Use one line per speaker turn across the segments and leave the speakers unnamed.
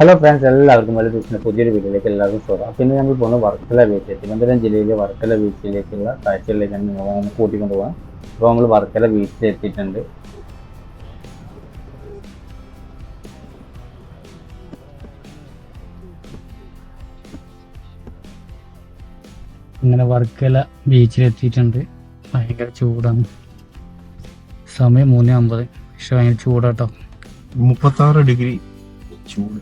Hello friends എല്ലാവർക്കും വലിയ ബീച്ചിന്റെ പുതിയൊരു വീട്ടിലേക്ക് എല്ലാവർക്കും സ്വാഗതം. പിന്നെ നമ്മൾ പോകുന്നത് വർക്കല ബീച്ച് തിരുവനന്തപുരം ജില്ലയിലെ വർക്കല ബീച്ചിലേക്കുള്ള കാഴ്ചകളിലേക്കാണ് നമ്മൾ കൂട്ടിക്കൊണ്ട് പോകാം അപ്പോൾ നമ്മൾ വർക്കല ബീച്ചിൽ എത്തിയിട്ടുണ്ട്.
ഇങ്ങനെ വർക്കല ബീച്ചിലെത്തിയിട്ടുണ്ട് ഭയങ്കര ചൂടാണ്. സമയം മൂന്ന് അമ്പത്. പക്ഷെ ഭയങ്കര ചൂടാട്ടോ.
മുപ്പത്താറ് ഡിഗ്രി ചൂട്.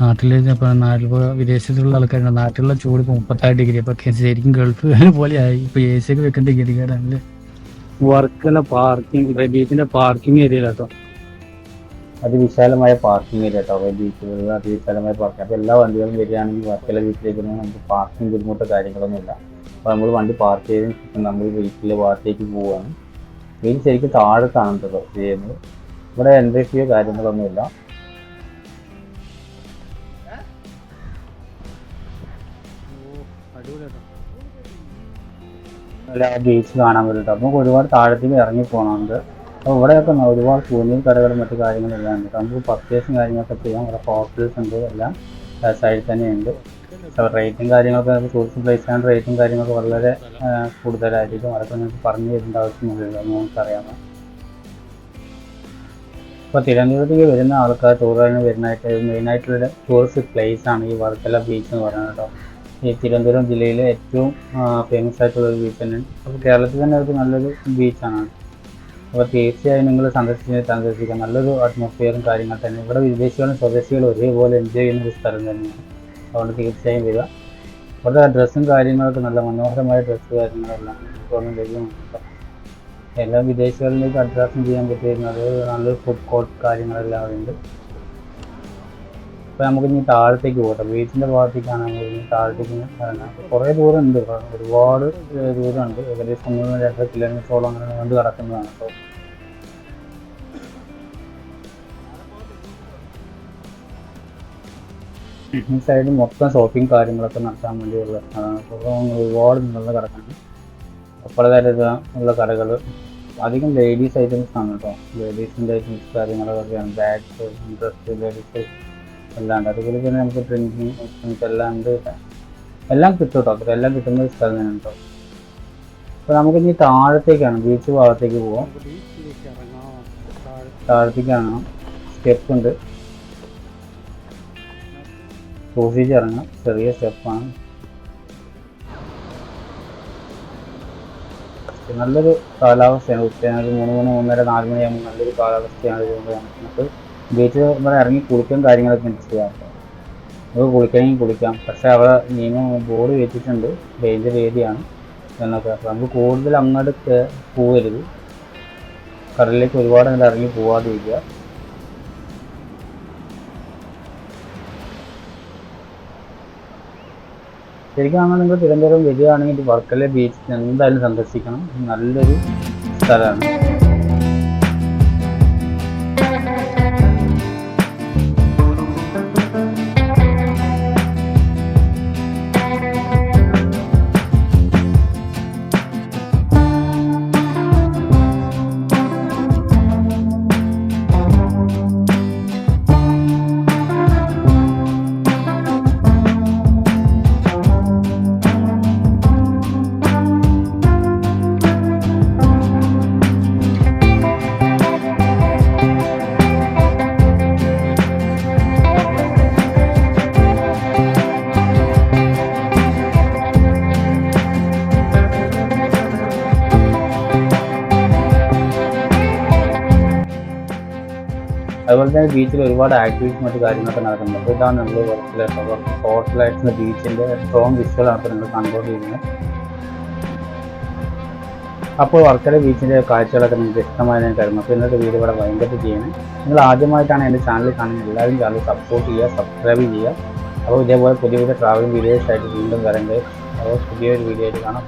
നാട്ടിൽ ഇപ്പം നാട്ടിൽ വിദേശത്തുള്ള ആൾക്കാരുണ്ട്. നാട്ടിലുള്ള ചൂട് ഇപ്പൊ മുപ്പത്താറ് ഡിഗ്രി. അപ്പൊ ശരിക്കും ഗൾഫ് പോലെയായി. ആയി ഇപ്പൊ എ സി ഒക്കെ വെക്കേണ്ട ഡിഗ്രി കേടാണല്ലേ വർക്കിന്റെ പാർക്കിംഗ് ബീച്ചിന്റെ പാർക്കിംഗ് ഏരിയ കേട്ടോ
അതിവിശാലമായ പാർക്കിംഗ് ഏരിയ കേട്ടോ ബീച്ചുകളിൽ അതിവിശാലമായ പാർക്കിംഗ് അപ്പോൾ എല്ലാ വണ്ടികളും വരികയാണെങ്കിൽ വർക്കല ബീച്ചിലേക്ക് നമുക്ക് പാർക്കിംഗ് ബുദ്ധിമുട്ടോ കാര്യങ്ങളൊന്നുമില്ല. അപ്പോൾ നമ്മൾ വണ്ടി പാർക്ക് ചെയ്തതിന് ശേഷം നമ്മൾ ബീച്ചിലെ ഭാഗത്തേക്ക് പോവുകയാണ് ബീച്ച് ശരിക്കും താഴെ കാണുന്നത് ചെയ്യുന്നത്. ഇവിടെ എൻട്രി ഫീയോ കാര്യങ്ങളൊന്നുമില്ല. അല്ല ബീച്ച് കാണാൻ പറ്റും നമുക്ക് ഒരുപാട് താഴത്തേക്ക് ഇറങ്ങി പോകണമുണ്ട് അപ്പോൾ ഇവിടെയൊക്കെ ഒരുപാട് സൂര്യൻ കടകളും മറ്റു കാര്യങ്ങളെല്ലാം ഉണ്ട്. നമുക്ക് പർച്ചേസും കാര്യങ്ങളൊക്കെ ചെയ്യാം. ഇവിടെ ഹോട്ടൽസ് ഉണ്ട് എല്ലാം. സൈഡിൽ തന്നെയുണ്ട് റേറ്റും കാര്യങ്ങളൊക്കെ നമുക്ക് ടൂറിസ്റ്റ് പ്ലേസ് ആണ്. റേറ്റും കാര്യങ്ങളൊക്കെ വളരെ കൂടുതലായിരിക്കും. അതൊക്കെ നിങ്ങൾക്ക് പറഞ്ഞു തരേണ്ട ആവശ്യമൊന്നുമില്ല. എന്ന് നമുക്കറിയാം. ഇപ്പോൾ തിരുവനന്തപുരത്തേക്ക് വരുന്ന ആൾക്കാർ ടൂറിന് വരുന്നതായിട്ട് മെയിനായിട്ടുള്ള ടൂറിസ്റ്റ് പ്ലേസ് ആണ് ഈ വർക്കല ബീച്ച് എന്ന് പറയുന്നത് കേട്ടോ. ഈ തിരുവനന്തപുരം ജില്ലയിലെ ഏറ്റവും ഫേമസ് ആയിട്ടുള്ള ഒരു ബീച്ച് തന്നെയാണ്. അപ്പോൾ കേരളത്തിൽ തന്നെ ഒരു നല്ലൊരു ബീച്ചാണ് അപ്പോൾ തീർച്ചയായും നിങ്ങൾ സന്ദർശിച്ച് സന്ദർശിക്കാം നല്ലൊരു അറ്റ്മോസ്ഫിയറും കാര്യങ്ങൾ തന്നെ. ഇവിടെ വിദേശികളും സ്വദേശികളും ഒരേപോലെ എൻജോയ് ചെയ്യുന്ന ഒരു സ്ഥലം തന്നെയാണ്. അതുകൊണ്ട് തീർച്ചയായും വരിക. ഇവിടുത്തെ ഡ്രസ്സും കാര്യങ്ങളൊക്കെ നല്ല മനോഹരമായ ഡ്രസ്സ് കാര്യങ്ങളെല്ലാം ഇപ്പോഴും ലഭ്യമാണ് എല്ലാ വിദേശികളിലേക്ക് അട്രാക്ഷൻ ചെയ്യാൻ പറ്റിയിരുന്നത് നല്ലൊരു ഫുഡ് കോർട്ട് കാര്യങ്ങളെല്ലാം ഉണ്ട്. അപ്പോൾ നമുക്ക് ഇനി താഴത്തേക്ക് പോകട്ടെ ബീച്ചിന്റെ ഭാഗത്തേക്കാണ് നമ്മൾ ഇനി താഴത്തേക്ക് കുറേ ദൂരം ഉണ്ട്. ഒരുപാട് ദൂരമുണ്ട്. ഏകദേശം മൂന്ന് രണ്ട് കിലോമീറ്ററോളം അങ്ങനെ കണ്ട് കിടക്കുന്നതാണ് അപ്പോൾ ഈ സൈഡ് മൊത്തം ഷോപ്പിംഗ് കാര്യങ്ങളൊക്കെ നടത്താൻ വേണ്ടിയുള്ള സ്ഥലമാണ് ഒരുപാട് നല്ല കിടക്കാണ് പലതരത്തിലുള്ള ഉള്ള കടകൾ അധികം ലേഡീസ് ഐറ്റംസ് ആണ് കേട്ടോ. ലേഡീസിന്റെ ഐറ്റംസ് കാര്യങ്ങളൊക്കെയാണ് ബാഗ്സ് ഡ്രസ്സ് ലേഡീസ് എല്ലാം ഉണ്ട് അതുപോലെ തന്നെ നമുക്ക് ഡ്രിങ്കിങ് ഐറ്റംസ് എല്ലാം ഉണ്ട്. എല്ലാം കിട്ടും കേട്ടോ എല്ലാം കിട്ടുന്ന ഒരു സ്ഥലം തന്നെ കേട്ടോ നമുക്ക് ഇനി താഴത്തേക്കാണ് ബീച്ച് ഭാഗത്തേക്ക് പോവാം. താഴത്തേക്കാണ്. സ്റ്റെപ്പ് ഉണ്ട്. സൂക്ഷിച്ച് ഇറങ്ങാം. ചെറിയ സ്റ്റെപ്പാണ് നല്ലൊരു കാലാവസ്ഥയാണ്. ഉച്ചയാണ് ഒരു മൂന്ന് മണി മൂന്നര നാല് മണിയാകുമ്പോൾ നല്ലൊരു കാലാവസ്ഥയാണ്. ഇതുകൊണ്ട് നമുക്ക് ബീച്ചിൽ ഇവിടെ ഇറങ്ങി കുളിക്കും കാര്യങ്ങളൊക്കെ ചെയ്യാം നമുക്ക് കുളിക്കണമെങ്കിൽ കുളിക്കാം. പക്ഷേ അവിടെ നിയമം ബോർഡ് വെച്ചിട്ടുണ്ട് ഡേഞ്ചർ ഏരിയയാണ് എന്നൊക്കെ. അപ്പോൾ നമുക്ക് കൂടുതൽ അങ്ങോട്ട് പോകരുത് കടലിലേക്ക് ഒരുപാട് അങ്ങനെ ഇറങ്ങി പോവാതിരിക്കുക. ശരിക്കും അങ്ങനെ നിങ്ങൾ തിരുവനന്തപുരം വരികയാണെങ്കിൽ വർക്കല ബീച്ച് എന്തായാലും സന്ദർശിക്കണം. നല്ലൊരു സ്ഥലമാണ്. അതുപോലെ തന്നെ ബീച്ചിൽ ഒരുപാട് ആക്ടിവിറ്റീസ് മറ്റു കാര്യങ്ങളൊക്കെ നടക്കുന്നുണ്ട്. അപ്പോൾ ഇതാണ് നമ്മൾ വർക്കിലെ ടോട്ടലായിട്ടുള്ള ബീച്ചിന്റെ സ്ട്രോങ് വിഷ്വലാണ് അപ്പോൾ നിങ്ങൾ കണ്ടുകൊണ്ടിരിക്കുന്നത്. അപ്പോൾ വർക്കല ബീച്ചിന്റെ കാഴ്ചകളൊക്കെ നിങ്ങൾക്ക് ഇഷ്ടമായി ഞാൻ കരുതുന്നു. അപ്പോൾ ഇന്നത്തെ വീഡിയോ ഇവിടെ ഭയങ്കര ചെയ്യണം. നിങ്ങൾ ആദ്യമായിട്ടാണ് എന്റെ ചാനൽ കാണുന്നത്. എല്ലാവരും ചാനൽ സപ്പോർട്ട് ചെയ്യുക സബ്സ്ക്രൈബ് ചെയ്യുക. അപ്പോൾ ഇതേപോലെ പുതിയ പുതിയ ട്രാവലിംഗ് വീഡിയോസ് ആയിട്ട് വീണ്ടും വരണ്ടേ. അപ്പോൾ പുതിയൊരു വീഡിയോ ആയിട്ട് കാണാം.